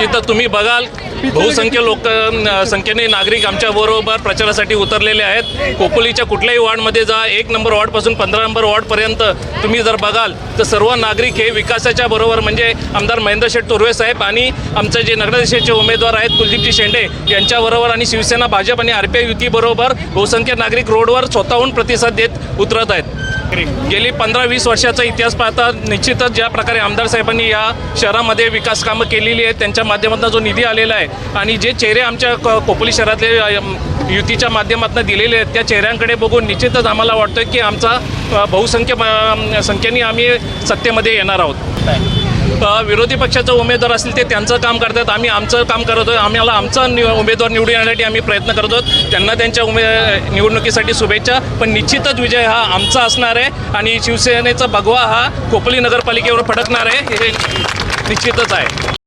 जिथं तुम्ही बघाल बहुसंख्य लोक संख्येने नागरिक आमच्या बरोबर प्रचारासाठी उतरलेले आहेत. कोपोलीच्या कुठल्याही वॉर्डमध्ये जा एक नंबर वॉर्डपासून पंधरा नंबर वॉर्डपर्यंत तुम्ही जर बघाल तर सर्व नागरिक हे विकासाच्या बरोबर म्हणजे आमदार महेंद्र शेठ तुर्वे साहेब आणि आमचे जे नगराध्यक्षाचे उमेदवार आहेत कुलदीपजी शेंडे यांच्याबरोबर आणि शिवसेना भाजप आणि आर पी आय युतीबरोबर बहुसंख्य नागरिक रोडवर स्वतःहून प्रतिसाद देत उतरत आहेत. गेली पंधरा वीस वर्षाचा इतिहास पाहता निश्चितच ज्या प्रकारे आमदार साहेबांनी या शहरामध्ये विकास कामं केलेली आहेत त्यांच्या माध्यमातून जो निधी आलेला आहे आणि जे चेहरे आमच्या क- कोपोली शहरातले युतीच्या माध्यमातून दिलेले आहेत त्या चेहऱ्यांकडे बघून निश्चितच आम्हाला वाटतं की आमचा बहुसंख्य संख्येने आम्ही सत्तेमध्ये येणार आहोत. विरोधी पक्षाचे उमेदवार असतील ते त्यांचं काम करतात. आम्ही आमचं काम करत आहोत आम्हाला आमचा उमेदवार निवडून येण्यासाठी आम्ही प्रयत्न करत आहोत त्यांना त्यांच्या उमे निवडणुकीसाठी शुभेच्छा. पण निश्चितच विजय हा आमचा असणार आहे आणि शिवसेनेचा भगवा हा कोपली नगरपालिकेवर फडकणार आहे. हे निश्चितच आहे.